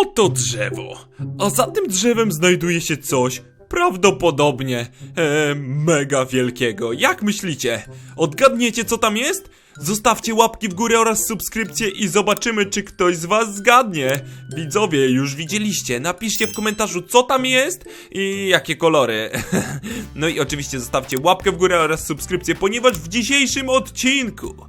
Oto drzewo. A za tym drzewem znajduje się coś prawdopodobnie e, mega wielkiego. Jak myślicie? Odgadniecie co tam jest? Zostawcie łapki w górę oraz subskrypcję i zobaczymy czy ktoś z was zgadnie. Widzowie, już widzieliście. Napiszcie w komentarzu co tam jest i jakie kolory. no i oczywiście zostawcie łapkę w górę oraz subskrypcję, ponieważ w dzisiejszym odcinku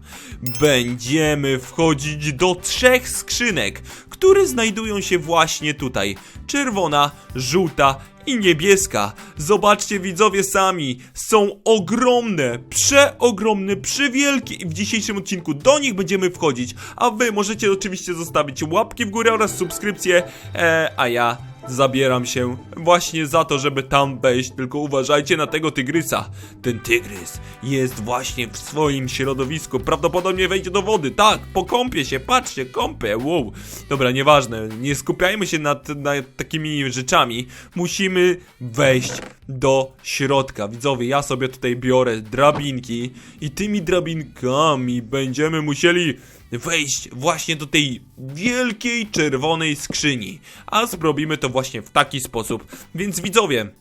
będziemy wchodzić do trzech skrzynek, które znajdują się właśnie tutaj. Czerwona, żółta i niebieska. Zobaczcie widzowie sami, są ogromne, przeogromne, przewielkie i w dzisiejszym odcinku do nich będziemy wchodzić, a wy możecie oczywiście zostawić łapki w górę oraz subskrypcję, e, a ja zabieram się właśnie za to, żeby tam wejść, tylko uważajcie na tego tygrysa. Ten tygrys jest właśnie w swoim środowisku, prawdopodobnie wejdzie do wody, tak, pokąpie się, patrzcie, kąpie, wow. Dobra, nieważne, nie skupiajmy się nad, nad takimi rzeczami, musimy wejść do środka. Widzowie, ja sobie tutaj biorę drabinki i tymi drabinkami będziemy musieli wejść właśnie do tej wielkiej czerwonej skrzyni. A zrobimy to właśnie w taki sposób. Więc widzowie,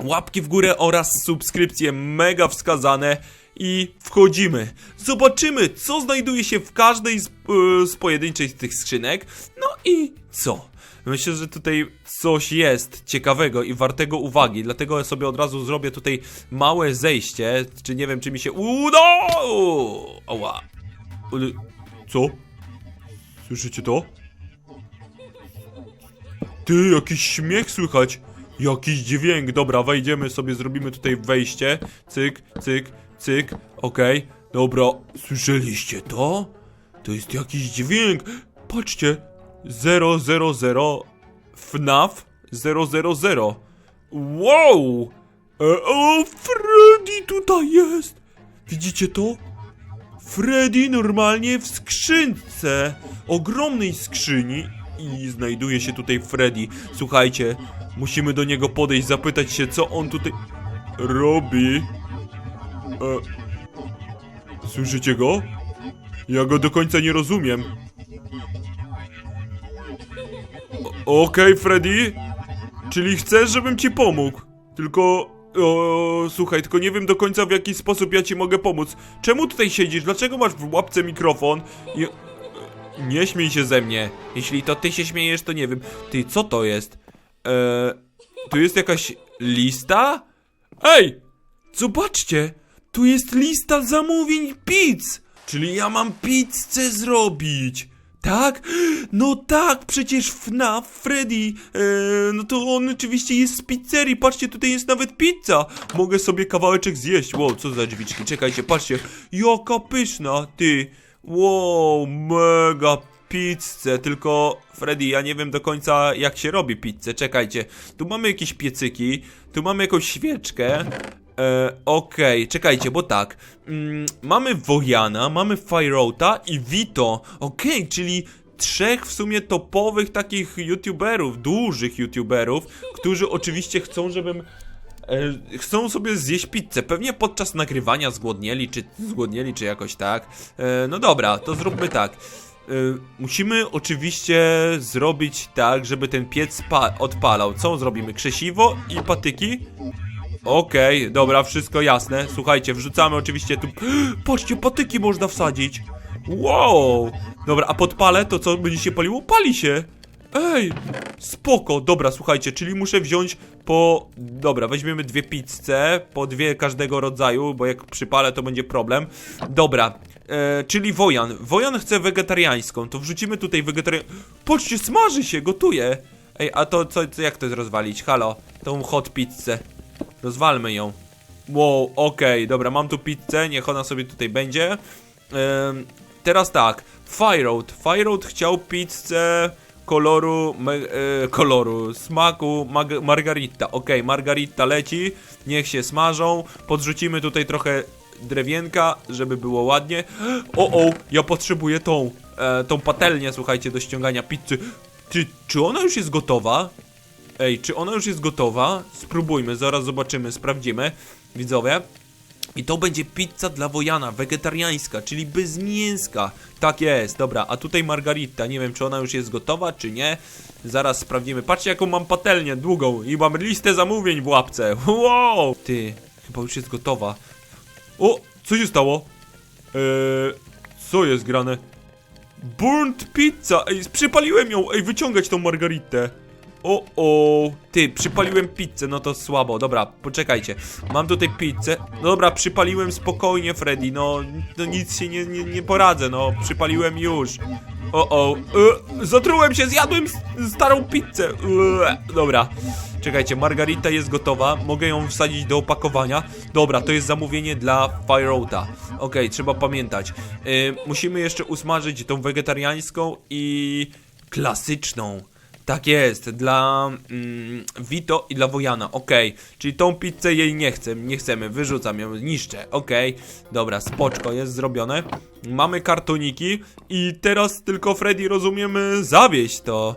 łapki w górę oraz subskrypcje mega wskazane i wchodzimy. Zobaczymy, co znajduje się w każdej z, e, z pojedynczej z tych skrzynek. No i co? Myślę, że tutaj coś jest ciekawego i wartego uwagi, dlatego sobie od razu zrobię tutaj małe zejście, czy nie wiem, czy mi się uda. Oła. Co? Słyszycie to? Ty, jakiś śmiech słychać. Jakiś dźwięk. Dobra, wejdziemy sobie, zrobimy tutaj wejście. Cyk, cyk, cyk. Okej, dobra. Słyszeliście to? To jest jakiś dźwięk. Patrzcie. 000 FNAF 000. Wow! E, o, Freddy tutaj jest! Widzicie to? Freddy normalnie w skrzynce, ogromnej skrzyni i znajduje się tutaj Freddy. Słuchajcie, musimy do niego podejść, zapytać się, co on tutaj robi. E, słyszycie go? Ja go do końca nie rozumiem. Okej, Freddy, czyli chcesz, żebym ci pomógł? Tylko o, słuchaj, tylko nie wiem do końca w jaki sposób ja ci mogę pomóc. Czemu tutaj siedzisz? Dlaczego masz w łapce mikrofon? I... Nie śmiej się ze mnie. Jeśli to ty się śmiejesz, to nie wiem. Ty, co to jest? Eee, tu jest jakaś lista? Ej! Zobaczcie! Tu jest lista zamówień pizz! Czyli ja mam pizzę zrobić! Tak? No tak, przecież FNAF Freddy, e, no to on oczywiście jest z pizzerii, patrzcie, tutaj jest nawet pizza. Mogę sobie kawałeczek zjeść. Wow, co za drzwiczki, czekajcie, patrzcie, jaka pyszna, ty. Wow, mega pizzę, tylko Freddy, ja nie wiem do końca jak się robi pizzę, czekajcie. Tu mamy jakieś piecyki, tu mamy jakąś świeczkę, E, Okej, czekajcie, bo tak. Mm, mamy Wojana, mamy Fireouta i Vito. Okej, czyli trzech w sumie topowych takich youtuberów, dużych youtuberów, którzy oczywiście chcą, żebym. E, chcą sobie zjeść pizzę. Pewnie podczas nagrywania zgłodnieli, czy zgłodnieli, czy jakoś tak. E, no dobra, to zróbmy tak. E, musimy oczywiście zrobić tak, żeby ten piec pa- odpalał. Co zrobimy? Krzesiwo i patyki? Okej, dobra, wszystko jasne. Słuchajcie, wrzucamy oczywiście tu. Patrzcie, patyki można wsadzić. Wow! Dobra, a podpalę to co będzie się paliło? Pali się! Ej! Spoko, dobra, słuchajcie, czyli muszę wziąć po. Dobra, weźmiemy dwie pizze, po dwie każdego rodzaju, bo jak przypalę to będzie problem. Dobra, e, czyli Wojan. Wojan chce wegetariańską, to wrzucimy tutaj wegetariańską. Patrzcie, smaży się, gotuje! Ej, a to co, co jak to jest rozwalić? Halo, tą hot pizzę. Rozwalmy ją. Wow, okej, dobra, mam tu pizzę, niech ona sobie tutaj będzie. Teraz tak, Fireout. Fireout chciał pizzę koloru, me, e, koloru, smaku mag, margarita. Okej, margarita leci, niech się smażą. Podrzucimy tutaj trochę drewienka, żeby było ładnie. O, o, ja potrzebuję tą, e, tą patelnię, słuchajcie, do ściągania pizzy. Czy, czy ona już jest gotowa? Ej, czy ona już jest gotowa? Spróbujmy, zaraz zobaczymy, sprawdzimy. Widzowie. I to będzie pizza dla Wojana, wegetariańska, czyli bez mięska. Tak jest, dobra, a tutaj margarita, nie wiem czy ona już jest gotowa, czy nie. Zaraz sprawdzimy. Patrzcie jaką mam patelnię długą i mam listę zamówień w łapce. Wow! Ty, chyba już jest gotowa. O, co się stało? Eee, co jest grane? Burnt pizza! Ej, przypaliłem ją! Ej, wyciągać tą margaritę! O, o, ty, przypaliłem pizzę, no to słabo, dobra, poczekajcie, mam tutaj pizzę, no dobra, przypaliłem spokojnie, Freddy, no, no nic się nie, nie, nie poradzę, no, przypaliłem już, o, o, e, zatrułem się, zjadłem starą pizzę, e, dobra, czekajcie, margarita jest gotowa, mogę ją wsadzić do opakowania, dobra, to jest zamówienie dla Fireouta, okej, trzeba pamiętać, e, musimy jeszcze usmażyć tą wegetariańską i klasyczną, tak jest, dla mm, Vito i dla Wojana, okej. Czyli tą pizzę jej nie chcę, nie chcemy, wyrzucam ją, niszczę, okej. Dobra, spoczko, jest zrobione. Mamy kartoniki i teraz tylko Freddy, rozumiemy, zawieść to.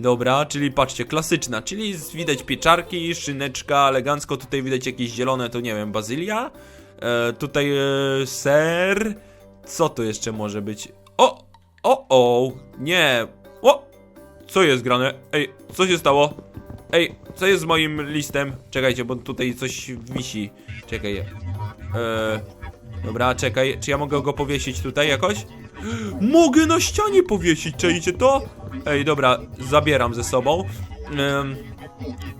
Dobra, czyli patrzcie, klasyczna, czyli widać pieczarki, szyneczka, elegancko, tutaj widać jakieś zielone, to nie wiem, bazylia. E, tutaj e, ser. Co to jeszcze może być? O! O, o! Nie! Co jest grane? Ej, co się stało? Ej, co jest z moim listem? Czekajcie, bo tutaj coś wisi. Czekaj. Eee, dobra, czekaj. Czy ja mogę go powiesić tutaj jakoś? Mogę na ścianie powiesić, czajcie to? Ej, dobra, zabieram ze sobą. Em,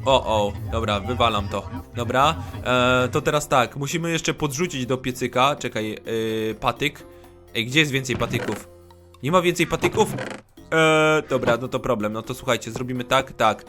o, o, dobra, wywalam to. Dobra, e, to teraz tak, musimy jeszcze podrzucić do piecyka. Czekaj, yy, patyk. Ej, gdzie jest więcej patyków? Nie ma więcej patyków? Eee, dobra, no to problem. No to słuchajcie, zrobimy tak, tak.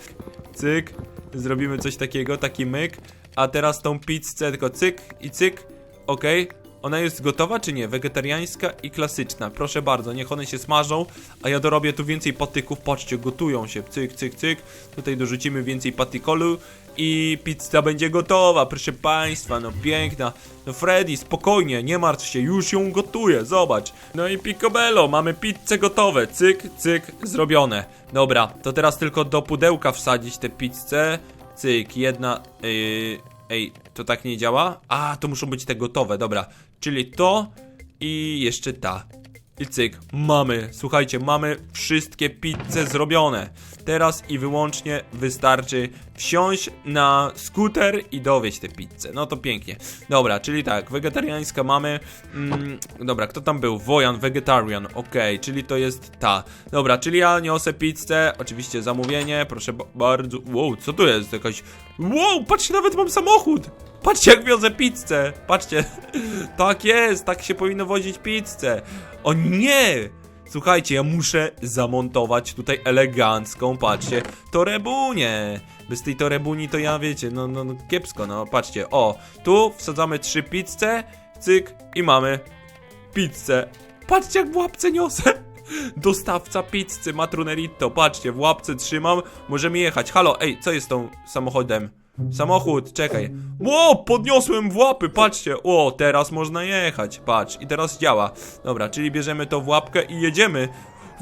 Cyk. Zrobimy coś takiego, taki myk. A teraz tą pizzę tylko cyk i cyk. Okej. Ona jest gotowa czy nie? Wegetariańska i klasyczna. Proszę bardzo, niech one się smażą, a ja dorobię tu więcej patyków. Patrzcie, gotują się. Cyk, cyk, cyk. Tutaj dorzucimy więcej patykolu i pizza będzie gotowa, proszę państwa, no piękna. No Freddy, spokojnie, nie martw się, już ją gotuję, zobacz. No i picobello, mamy pizzę gotowe, cyk, cyk, zrobione. Dobra, to teraz tylko do pudełka wsadzić tę pizzę. Cyk, jedna, yy, ej, to tak nie działa? A, to muszą być te gotowe, dobra. Czyli to i jeszcze ta. I cyk, mamy, słuchajcie, mamy wszystkie pizze zrobione. Teraz i wyłącznie wystarczy wsiąść na skuter i dowieźć tę pizzę. No to pięknie. Dobra, czyli tak, wegetariańska mamy. Mm, dobra, kto tam był? Wojan, vegetarian, okej, czyli to jest ta. Dobra, czyli ja niosę pizzę, oczywiście zamówienie, proszę ba- bardzo. Wow, co to jest? Jakaś. Wow, patrzcie, nawet mam samochód! Patrzcie, jak wiozę pizzę! Patrzcie, tak jest, tak się powinno wozić pizzę. O nie! Słuchajcie, ja muszę zamontować tutaj elegancką, patrzcie, torebunię. Bez tej torebuni to ja, wiecie, no, no, no kiepsko, no, patrzcie. O, tu wsadzamy trzy pizze, cyk i mamy pizzę. Patrzcie, jak w łapce niosę. Dostawca pizzy, matrunerito, patrzcie, w łapce trzymam, możemy jechać. Halo, ej, co jest z tą samochodem? Samochód, czekaj. Ło, podniosłem w łapy, patrzcie. O, teraz można jechać, patrz. I teraz działa. Dobra, czyli bierzemy to w łapkę i jedziemy.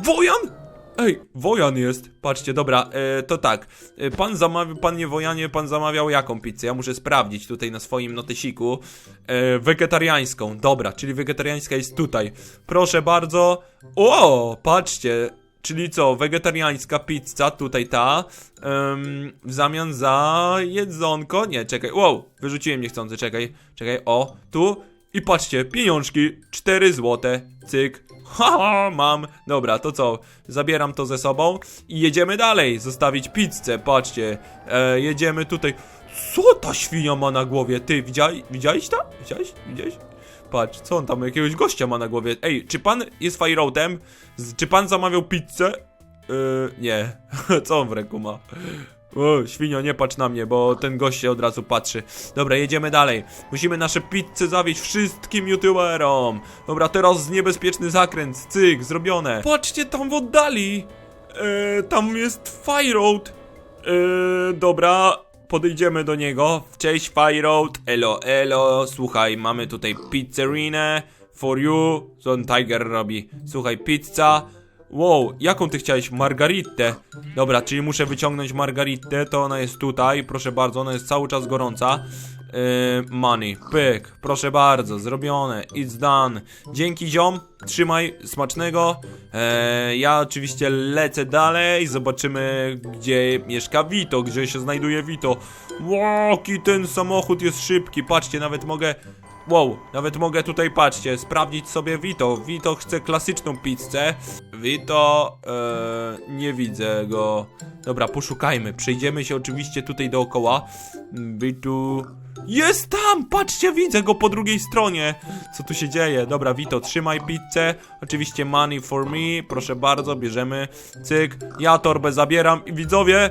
Wojan! Ej, Wojan jest. Patrzcie, dobra, e, to tak. E, pan zamawiał, panie Wojanie, pan zamawiał jaką pizzę? Ja muszę sprawdzić tutaj na swoim notesiku. E, wegetariańską, dobra, czyli wegetariańska jest tutaj. Proszę bardzo. O, patrzcie. Czyli co, wegetariańska pizza, tutaj ta, em, w zamian za jedzonko, nie, czekaj, wow, wyrzuciłem niechcący, czekaj, czekaj, o, tu, i patrzcie, pieniążki, 4 złote, cyk, haha, mam, dobra, to co, zabieram to ze sobą i jedziemy dalej, zostawić pizzę, patrzcie, e, jedziemy tutaj, co ta świnia ma na głowie, ty, widziałeś, widziałeś to? Widziałeś, widziałeś? Patrz, co on tam, jakiegoś gościa ma na głowie. Ej, czy pan jest Fireoutem? Czy pan zamawiał pizzę? Yy, nie. co on w ręku ma? O, świnio, nie patrz na mnie, bo ten gość się od razu patrzy. Dobra, jedziemy dalej. Musimy nasze pizze zawieźć wszystkim youtuberom. Dobra, teraz niebezpieczny zakręt, cyk, zrobione. Patrzcie, tam w oddali. Yy, tam jest Fireout. Yy, dobra, podejdziemy do niego. Cześć Fireout, elo, elo. Słuchaj, mamy tutaj pizzerinę for you. Co Tiger robi? Słuchaj, pizza. Wow, jaką ty chciałeś? Margaritę. Dobra, czyli muszę wyciągnąć margaritę, to ona jest tutaj, proszę bardzo, ona jest cały czas gorąca. Yy, money, pyk, proszę bardzo, zrobione, it's done. Dzięki ziom, trzymaj, smacznego. Eee, ja oczywiście lecę dalej, zobaczymy gdzie mieszka Vito, gdzie się znajduje Vito. Wow, jaki ten samochód jest szybki, patrzcie, nawet mogę... Wow, nawet mogę tutaj, patrzcie, sprawdzić sobie Vito. Vito chce klasyczną pizzę. Vito, e, nie widzę go. Dobra, poszukajmy. Przejdziemy się oczywiście tutaj dookoła. Vito... Jest tam! Patrzcie, widzę go po drugiej stronie. Co tu się dzieje? Dobra, Vito, trzymaj pizzę. Oczywiście money for me. Proszę bardzo, bierzemy. Cyk. Ja torbę zabieram. I widzowie,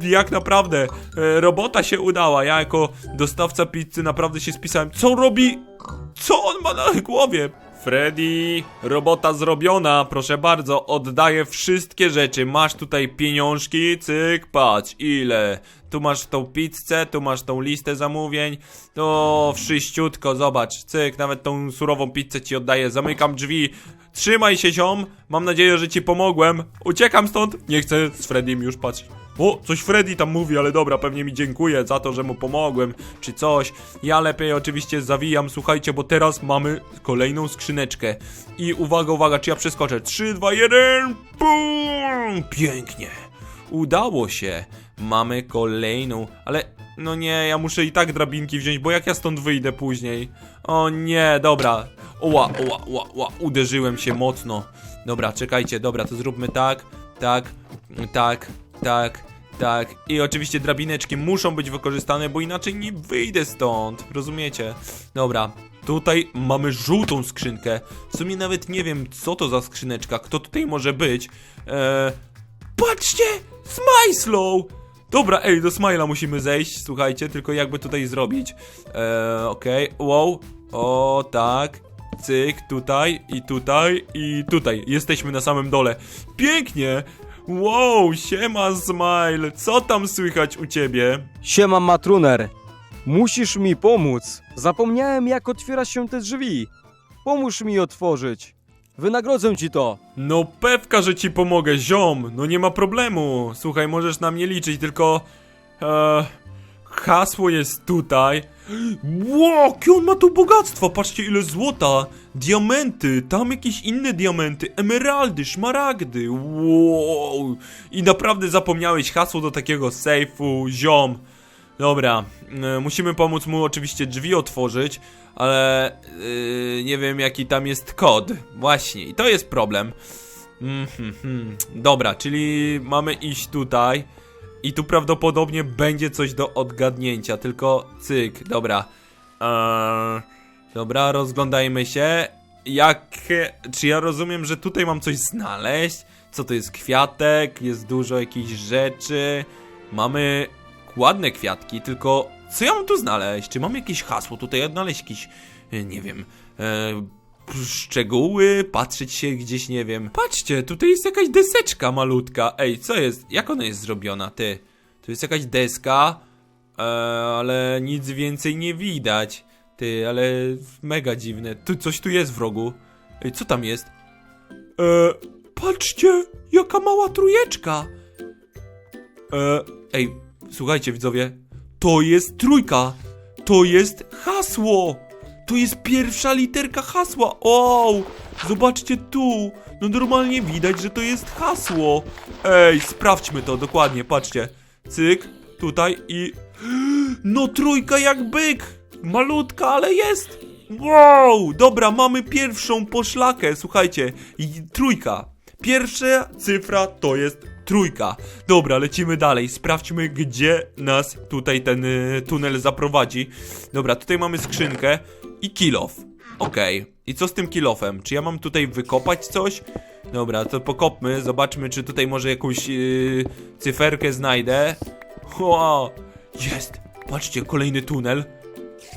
jak naprawdę, e, robota się udała. Ja jako dostawca pizzy naprawdę się spisałem. Co robi? Co on ma na głowie? Freddy, robota zrobiona, proszę bardzo, oddaję wszystkie rzeczy. Masz tutaj pieniążki, cyk, patrz, ile. Tu masz tą pizzę, tu masz tą listę zamówień. To wszyściutko, zobacz, cyk, nawet tą surową pizzę ci oddaję. Zamykam drzwi. Trzymaj się, ziom. Mam nadzieję, że ci pomogłem. Uciekam stąd. Nie chcę z Freddym już patrzeć. O, coś Freddy tam mówi, ale dobra, pewnie mi dziękuję za to, że mu pomogłem, czy coś. Ja lepiej oczywiście zawijam, słuchajcie, bo teraz mamy kolejną skrzyneczkę. I uwaga, uwaga, czy ja przeskoczę? 3, 2, 1, BUM! Pięknie. Udało się. Mamy kolejną, ale no nie, ja muszę i tak drabinki wziąć, bo jak ja stąd wyjdę później? O nie, dobra. Oła, oła, oła, oła, uderzyłem się mocno. Dobra, czekajcie, dobra, to zróbmy tak, tak, tak, tak, tak. I oczywiście drabineczki muszą być wykorzystane, bo inaczej nie wyjdę stąd. Rozumiecie? Dobra. Tutaj mamy żółtą skrzynkę. W sumie nawet nie wiem, co to za skrzyneczka, kto tutaj może być. Eee, patrzcie! Smajslow! Dobra, ej, do Smila musimy zejść, słuchajcie, tylko jakby tutaj zrobić. Eee, okej, wow, o, tak, cyk, tutaj, i tutaj, i tutaj. Jesteśmy na samym dole. Pięknie! Wow, siema Smile, co tam słychać u ciebie? Siema Matruner, musisz mi pomóc. Zapomniałem jak otwiera się te drzwi. Pomóż mi otworzyć. Wynagrodzę ci to. No pewka, że ci pomogę, ziom, no nie ma problemu. Słuchaj, możesz na mnie liczyć, tylko... E, hasło jest tutaj. Ło, jakie on ma tu bogactwo, patrzcie ile złota, diamenty, tam jakieś inne diamenty, emeraldy, szmaragdy, wow. I naprawdę zapomniałeś hasło do takiego sejfu, ziom. Dobra, e, musimy pomóc mu oczywiście drzwi otworzyć, ale yy, nie wiem jaki tam jest kod. Właśnie, i to jest problem. Mhm, mhm. Dobra, czyli mamy iść tutaj i tu prawdopodobnie będzie coś do odgadnięcia, tylko cyk, dobra. Eee, dobra, rozglądajmy się. Jak, czy ja rozumiem, że tutaj mam coś znaleźć? Co to jest kwiatek? Jest dużo jakichś rzeczy. Mamy ładne kwiatki, tylko co ja mam tu znaleźć? Czy mam jakieś hasło tutaj odnaleźć jakieś, e, nie wiem, e, szczegóły, patrzeć się gdzieś, nie wiem. Patrzcie, tutaj jest jakaś deseczka malutka. Ej, co jest? Jak ona jest zrobiona, ty? Tu jest jakaś deska, e, ale nic więcej nie widać. Ty, ale mega dziwne. Tu coś tu jest w rogu. Ej, co tam jest? E, patrzcie, jaka mała trójeczka. E, ej, słuchajcie widzowie, to jest trójka. To jest hasło. To jest pierwsza literka hasła. O, zobaczcie tu. No normalnie widać, że to jest hasło. Ej, sprawdźmy to dokładnie, patrzcie. Cyk, tutaj i... No trójka jak byk. Malutka, ale jest. Wow, dobra, mamy pierwszą poszlakę, słuchajcie. I trójka. Pierwsza cyfra to jest trójka. Dobra, lecimy dalej. Sprawdźmy, gdzie nas tutaj ten y, tunel zaprowadzi. Dobra, tutaj mamy skrzynkę i kilof. Okej. I co z tym kilofem? Czy ja mam tutaj wykopać coś? Dobra, to pokopmy, zobaczmy, czy tutaj może jakąś yy, cyferkę znajdę. Wow, jest! Patrzcie, kolejny tunel.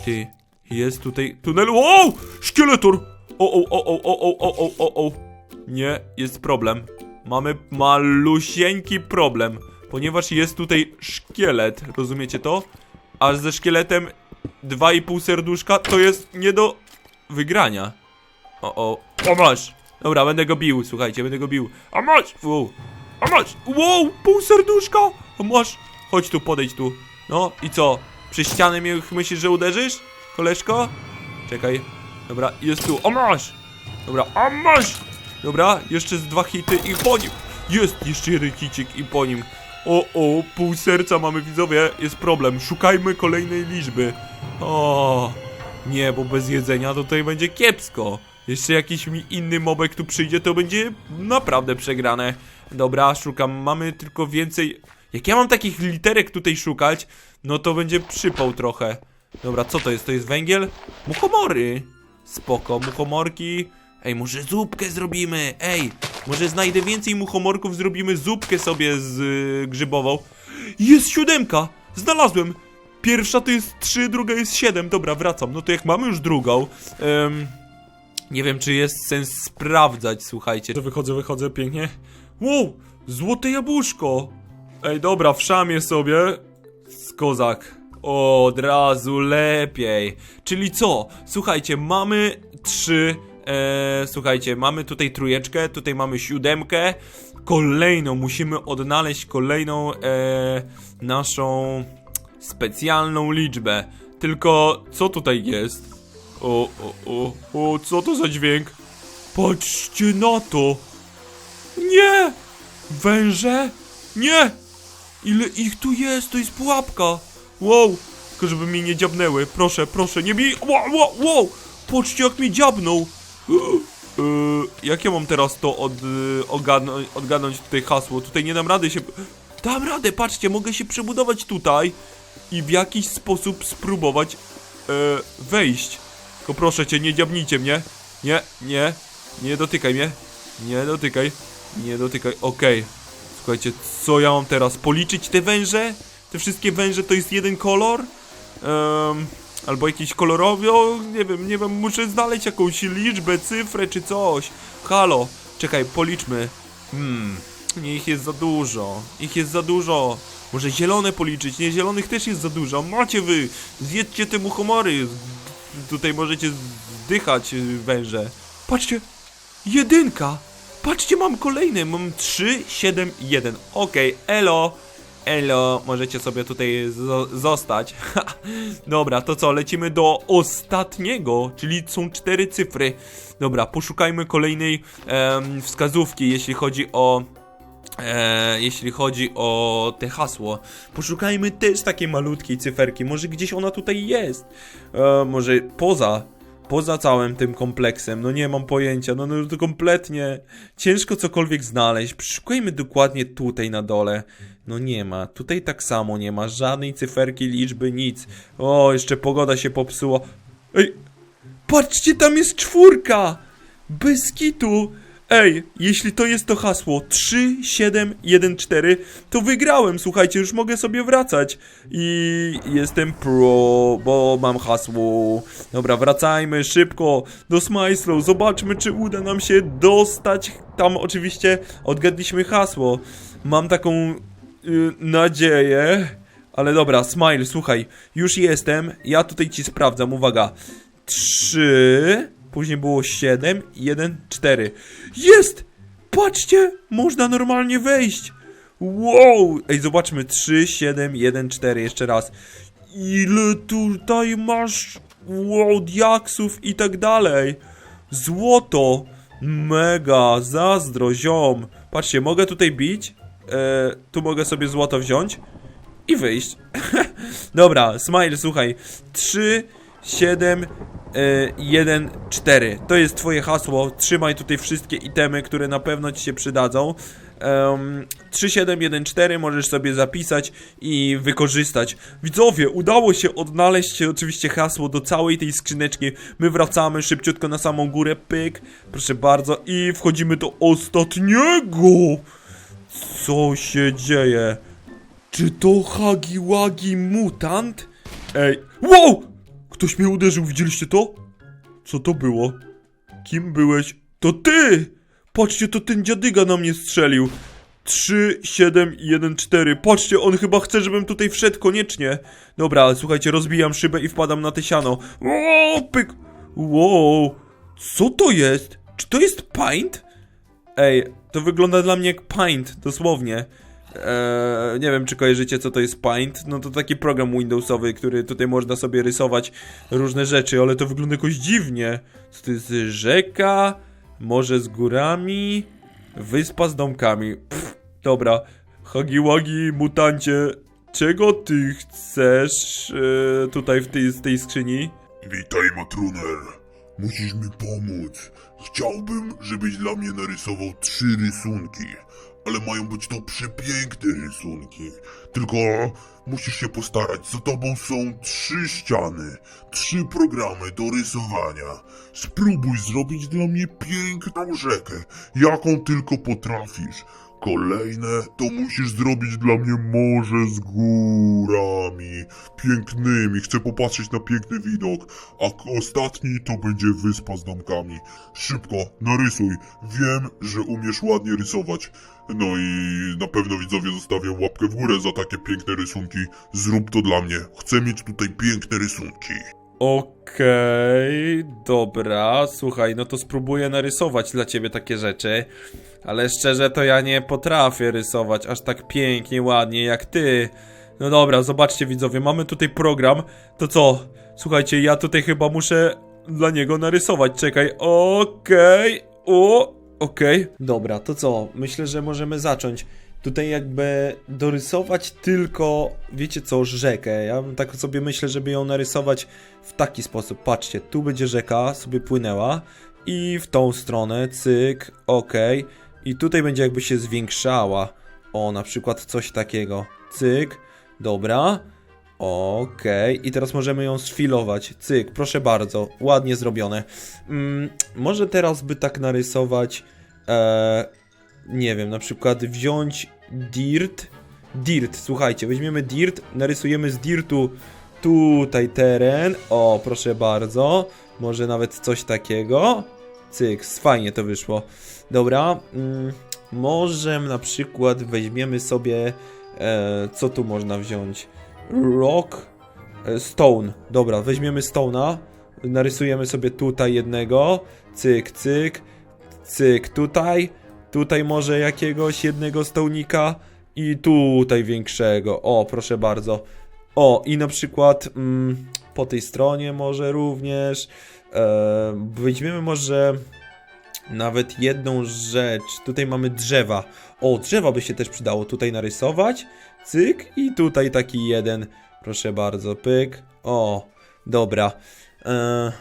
Ty, jest tutaj tunel. Wow! Szkieletor! O, o, o, o, o, o, o, o, o. Nie, jest problem. Mamy malusieńki problem, ponieważ jest tutaj szkielet, rozumiecie to? A ze szkieletem 2,5 serduszka to jest nie do wygrania. O, o, o masz! Dobra, będę go bił, słuchajcie, będę go bił. A masz! Fu. A masz! Wow, pół serduszka! A masz! Chodź tu, podejdź tu. No i co? Przy ścianę mnie myślisz, że uderzysz? Koleżko? Czekaj. Dobra, jest tu. A masz! Dobra, a masz! Dobra, jeszcze z dwa hity i po nim. Jest jeszcze jeden hicik i po nim. O, o, pół serca mamy widzowie, jest problem. Szukajmy kolejnej liczby. O, nie, bo bez jedzenia to tutaj będzie kiepsko. Jeszcze jakiś mi inny mobek tu przyjdzie, to będzie naprawdę przegrane. Dobra, szukam, mamy tylko więcej... Jak ja mam takich literek tutaj szukać, no to będzie przypał trochę. Dobra, co to jest? To jest węgiel? Muchomory! Spoko, muchomorki. Ej, może zupkę zrobimy? Ej, może znajdę więcej muchomorków, zrobimy zupkę sobie z y, grzybową. Jest siódemka! Znalazłem! Pierwsza to jest 3, druga jest 7. Dobra, wracam. No to jak mamy już drugą, em, nie wiem, czy jest sens sprawdzać, słuchajcie. Wychodzę, wychodzę, pięknie. Wow, złote jabłuszko! Ej, dobra, wszamię sobie. Z kozak. O, od razu lepiej. Czyli co? Słuchajcie, mamy trzy. E, słuchajcie, mamy tutaj trójeczkę, tutaj mamy siódemkę. Kolejną, musimy odnaleźć kolejną e, naszą specjalną liczbę. Tylko co tutaj jest? O, o, o, o, co to za dźwięk? Patrzcie na to! Nie! Węże? Nie! Ile ich tu jest? To jest pułapka! Wow! Tylko żeby mnie nie dziabnęły. Proszę, proszę, nie bij! Wow, wow, wow! Patrzcie jak mnie dziabnął! Yy, jak ja mam teraz to od, ogadnąć, odgadnąć tutaj hasło? Tutaj nie dam rady się... Dam radę, patrzcie, mogę się przebudować tutaj i w jakiś sposób spróbować e, wejść. Tylko proszę cię, nie dziabnijcie mnie. Nie, nie, nie dotykaj mnie. Nie dotykaj, nie dotykaj, okej. Słuchajcie, co ja mam teraz? Policzyć te węże? Te wszystkie węże to jest jeden kolor? Em, albo jakiś kolorowy? O, nie wiem, nie wiem, muszę znaleźć jakąś liczbę, cyfrę czy coś. Halo, czekaj, policzmy. Hmm, nie, ich jest za dużo. Ich jest za dużo. Może zielone policzyć, nie, zielonych też jest za dużo. Macie wy, zjedźcie te muchomory. Tutaj możecie zdychać węże. Patrzcie, jedynka. Patrzcie, mam kolejny, mam 3, 7, 1. Okej, elo. Elo, możecie sobie tutaj zo- zostać. Dobra, to co, lecimy do ostatniego, czyli są cztery cyfry. Dobra, poszukajmy kolejnej em, wskazówki, jeśli chodzi o E, jeśli chodzi o te hasło. Poszukajmy też takiej malutkiej cyferki. Może gdzieś ona tutaj jest. E, może poza. Poza całym tym kompleksem. No nie mam pojęcia. No, no to kompletnie ciężko cokolwiek znaleźć. Szukajmy dokładnie tutaj na dole. No nie ma. Tutaj tak samo nie ma. Żadnej cyferki, liczby, nic. O, jeszcze pogoda się popsuła. Ej! Patrzcie, tam jest czwórka! Bez kitu! Ej, jeśli to jest to hasło 3714, to wygrałem, słuchajcie, już mogę sobie wracać. I jestem pro, bo mam hasło. Dobra, wracajmy szybko do Smajslow, zobaczmy, czy uda nam się dostać. Tam oczywiście odgadliśmy hasło. Mam taką y, nadzieję. Ale dobra, Smile, słuchaj, już jestem. Ja tutaj ci sprawdzam, uwaga. 3, później było 7, 1, 4. Jest! Patrzcie, można normalnie wejść. Wow! Ej, zobaczmy, 3, 7, 1, 4, jeszcze raz. Ile tutaj masz, wow, diaksów i tak dalej. Złoto. Mega, zazdro, ziom. Patrzcie, mogę tutaj bić. E, tu mogę sobie złoto wziąć i wyjść. Dobra, Smile, słuchaj. 3, 7, 1, 4. To jest twoje hasło. Trzymaj tutaj wszystkie itemy, które na pewno ci się przydadzą. Um, 3714 możesz sobie zapisać i wykorzystać. Widzowie, udało się odnaleźć oczywiście hasło do całej tej skrzyneczki. My wracamy szybciutko na samą górę, pyk, proszę bardzo, i wchodzimy do ostatniego. Co się dzieje? Czy to Hagi Wagi mutant? Ej, wow! Ktoś mnie uderzył, widzieliście to? Co to było? Kim byłeś? To ty! Patrzcie, to ten dziadyga na mnie strzelił. 3, 7, 1, 4. Patrzcie, on chyba chce, żebym tutaj wszedł koniecznie. Dobra, słuchajcie, rozbijam szybę i wpadam na te siano. Wow, pyk! Wow! Co to jest? Czy to jest Paint? Ej, to wygląda dla mnie jak Paint, dosłownie. Eee, nie wiem, czy kojarzycie, co to jest Paint. No to taki program Windowsowy, który tutaj można sobie rysować różne rzeczy, ale to wygląda jakoś dziwnie. Co to jest rzeka, morze z górami, wyspa z domkami. Pff, dobra. Hagiwagi, mutancie, czego ty chcesz e, tutaj w tej, z tej skrzyni? Witaj, Matruner. Musisz mi pomóc. Chciałbym, żebyś dla mnie narysował trzy rysunki. Ale mają być to przepiękne rysunki. Tylko musisz się postarać. Za tobą są trzy ściany, trzy programy do rysowania. Spróbuj zrobić dla mnie piękną rzekę, jaką tylko potrafisz. Kolejne to musisz zrobić dla mnie morze z górami pięknymi. Chcę popatrzeć na piękny widok. A ostatni to będzie wyspa z domkami. Szybko, narysuj. Wiem, że umiesz ładnie rysować. No i na pewno widzowie zostawią łapkę w górę za takie piękne rysunki. Zrób to dla mnie. Chcę mieć tutaj piękne rysunki. Okej, dobra, słuchaj, no to spróbuję narysować dla ciebie takie rzeczy, ale szczerze to ja nie potrafię rysować aż tak pięknie, ładnie jak ty. No dobra, zobaczcie widzowie, mamy tutaj program, to co? Słuchajcie, ja tutaj chyba muszę dla niego narysować, czekaj, okej, o, okej. Dobra, to co? Myślę, że możemy zacząć. Tutaj jakby dorysować tylko, wiecie co, rzekę. Ja tak sobie myślę, żeby ją narysować w taki sposób. Patrzcie, tu będzie rzeka, sobie płynęła i w tą stronę, cyk, ok. I tutaj będzie jakby się zwiększała. O, na przykład coś takiego. Cyk, dobra. Okej, i teraz możemy ją sfilować. Cyk, proszę bardzo, ładnie zrobione. Mm, może teraz by tak narysować. E, nie wiem, na przykład wziąć dirt. Dirt, słuchajcie, weźmiemy dirt, narysujemy z dirtu tutaj teren. O, proszę bardzo. Może nawet coś takiego. Cyk, fajnie to wyszło. Dobra, mm, może na przykład weźmiemy sobie. E, co tu można wziąć? Rock, e, stone. Dobra, weźmiemy stone'a. Narysujemy sobie tutaj jednego. Cyk, cyk. Cyk, tutaj. Tutaj może jakiegoś jednego stołnika i tutaj większego. O, proszę bardzo. O, i na przykład mm, po tej stronie może również. E, weźmiemy może nawet jedną rzecz. Tutaj mamy drzewa. O, drzewa by się też przydało tutaj narysować. Cyk i tutaj taki jeden. Proszę bardzo, pyk. O, dobra. E,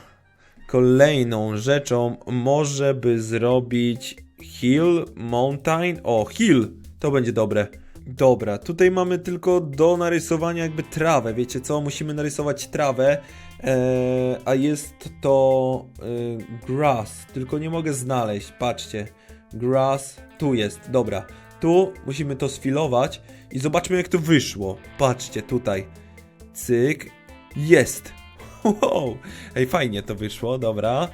kolejną rzeczą może by zrobić hill, mountain. O, hill, to będzie dobre. Dobra, tutaj mamy tylko do narysowania jakby trawę, wiecie co? Musimy narysować trawę, e, a jest to e, grass, tylko nie mogę znaleźć, patrzcie. Grass, tu jest, dobra. Tu musimy to sfilować i zobaczmy jak to wyszło. Patrzcie, tutaj. Cyk, jest. Wow, ej, fajnie to wyszło, dobra.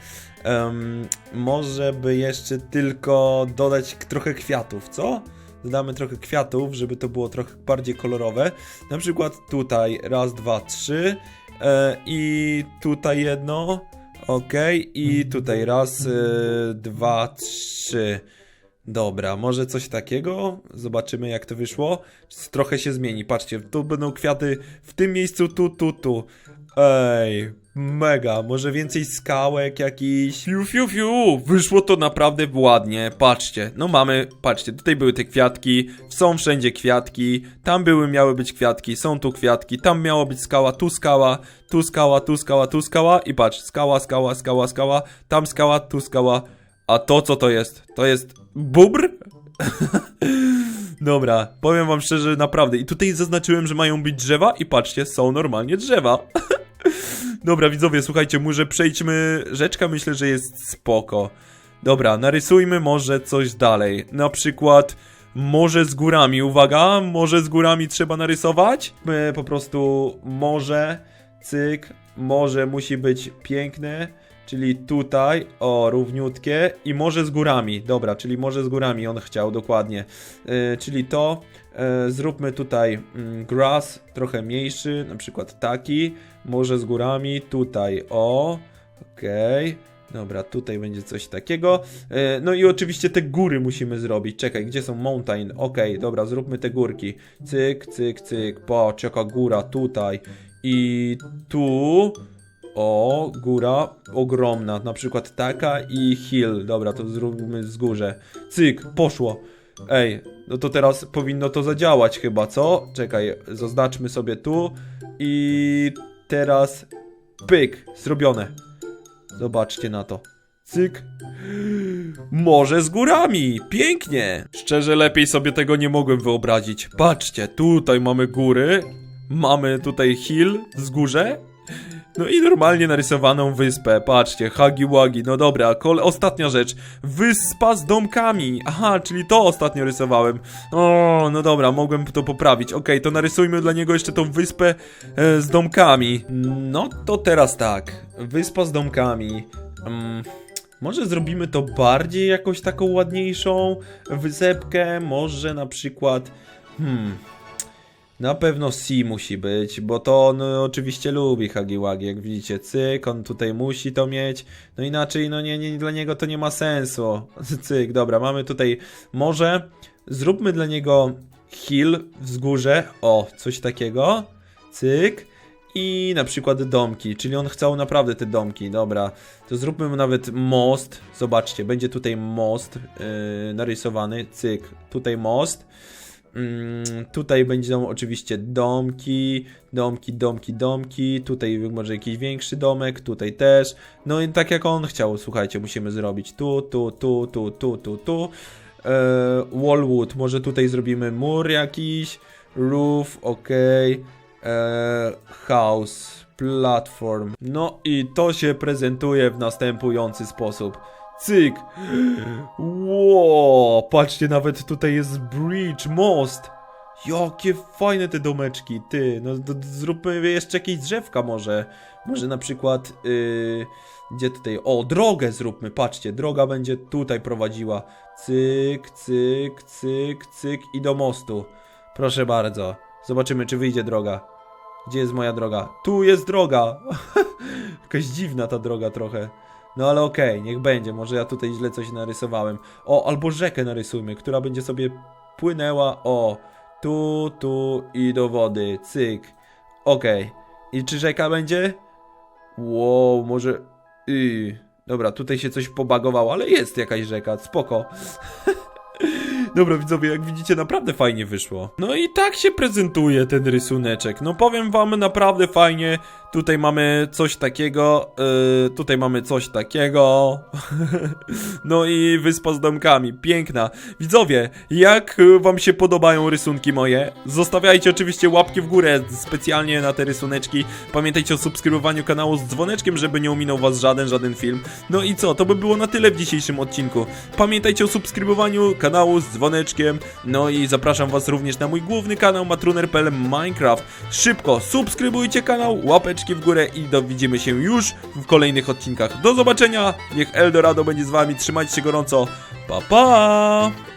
Em, może by jeszcze tylko dodać trochę kwiatów, co? Dodamy trochę kwiatów, żeby to było trochę bardziej kolorowe. Na przykład tutaj raz, dwa, trzy. E, I tutaj jedno. Ok. I tutaj raz, e, dwa, trzy. Dobra, może coś takiego. Zobaczymy jak to wyszło. Trochę się zmieni. Patrzcie, tu będą kwiaty w tym miejscu, tu, tu, tu. Ej, mega, może więcej skałek jakiś. Fiu, fiu, fiu, wyszło to naprawdę ładnie, patrzcie. No mamy, patrzcie, tutaj były te kwiatki, są wszędzie kwiatki, tam były, miały być kwiatki, są tu kwiatki, tam miało być skała, tu skała, tu skała, tu skała, tu skała i patrz, skała, skała, skała, skała, tam skała, tu skała. A to co to jest? To jest bubr? Dobra, powiem wam szczerze, naprawdę. I tutaj zaznaczyłem, że mają być drzewa i patrzcie, są normalnie drzewa. Dobra, widzowie, słuchajcie, może przejdźmy. Rzeczka myślę, że jest spoko. Dobra, narysujmy może coś dalej. Na przykład morze z górami. Uwaga, morze z górami trzeba narysować. My po prostu morze, cyk, morze musi być piękne. Czyli tutaj, o, równiutkie i morze z górami. Dobra, czyli morze z górami on chciał, dokładnie. Yy, czyli to, yy, zróbmy tutaj mm, grass, trochę mniejszy, na przykład taki. Morze z górami, tutaj, o, okej. Dobra, tutaj będzie coś takiego. E, No i oczywiście te góry musimy zrobić. Czekaj, gdzie są mountain? Okej, dobra, zróbmy te górki. Cyk, cyk, cyk. Patrz, jaka góra tutaj. I tu. O, góra ogromna. Na przykład taka i hill. Dobra, to zróbmy wzgórze. Cyk, poszło. Ej, no to teraz powinno to zadziałać chyba, co? Czekaj, zaznaczmy sobie tu. I teraz pyk, zrobione. Zobaczcie na to. Cyk. Morze z górami! Pięknie! Szczerze, lepiej sobie tego nie mogłem wyobrazić. Patrzcie, tutaj mamy góry, mamy tutaj hill, wzgórze, no i normalnie narysowaną wyspę. Patrzcie, hagi wagi. No dobra, kol ostatnia rzecz. Wyspa z domkami. Aha, czyli to ostatnio rysowałem. O, no dobra, mogłem to poprawić. Okej, to narysujmy dla niego jeszcze tą wyspę e, z domkami. No to teraz tak. Wyspa z domkami. Mm, może zrobimy to bardziej jakoś taką ładniejszą wysepkę. Może na przykład. Hmm. Na pewno C musi być, bo to on y, oczywiście lubi Hagiwagi, jak widzicie, cyk, on tutaj musi to mieć, no inaczej, no nie, nie, dla niego to nie ma sensu, cyk, dobra, mamy tutaj morze, zróbmy dla niego hill, wzgórze, o, coś takiego, cyk, i na przykład domki, czyli on chciał naprawdę te domki, dobra, to zróbmy mu nawet most, zobaczcie, będzie tutaj most yy, narysowany, cyk, tutaj most, tutaj będą oczywiście domki, domki, domki, domki. Tutaj może jakiś większy domek, tutaj też. No i tak jak on chciał, słuchajcie, musimy zrobić tu, tu, tu, tu, tu, tu, tu. E, wallwood, może tutaj zrobimy mur jakiś. Roof, ok. E, house, platform. No i to się prezentuje w następujący sposób. Cyk! Ło, patrzcie, nawet tutaj jest bridge, most. Jakie fajne te domeczki, ty. No zróbmy jeszcze jakieś drzewka może. Może na przykład, yy, gdzie tutaj, o, drogę zróbmy, patrzcie, droga będzie tutaj prowadziła. Cyk, cyk, cyk, cyk i do mostu. Proszę bardzo. Zobaczymy, czy wyjdzie droga. Gdzie jest moja droga? Tu jest droga! Jakaś dziwna ta droga trochę. No ale okej, niech będzie, może ja tutaj źle coś narysowałem. O, albo rzekę narysujmy, która będzie sobie płynęła, o, tu, tu i do wody, cyk. Okej. I czy rzeka będzie? Wow, może... Yy. Dobra, tutaj się coś pobagowało, ale jest jakaś rzeka, spoko. Dobra widzowie, jak widzicie naprawdę fajnie wyszło. No i tak się prezentuje ten rysuneczek. No powiem wam naprawdę fajnie. Tutaj mamy coś takiego, yy, tutaj mamy coś takiego. no i wyspa z domkami, piękna. Widzowie, jak wam się podobają rysunki moje? Zostawiajcie oczywiście łapki w górę specjalnie na te rysuneczki. Pamiętajcie o subskrybowaniu kanału z dzwoneczkiem, żeby nie ominął was żaden, żaden film. No i co, to by było na tyle w dzisiejszym odcinku. Pamiętajcie o subskrybowaniu kanału z dzwoneczkiem. No i zapraszam was również na mój główny kanał matruner.pl Minecraft. Szybko subskrybujcie kanał, łapeczki w górę i do widzimy się już w kolejnych odcinkach. Do zobaczenia, niech Eldorado będzie z wami, trzymajcie się gorąco. Pa pa!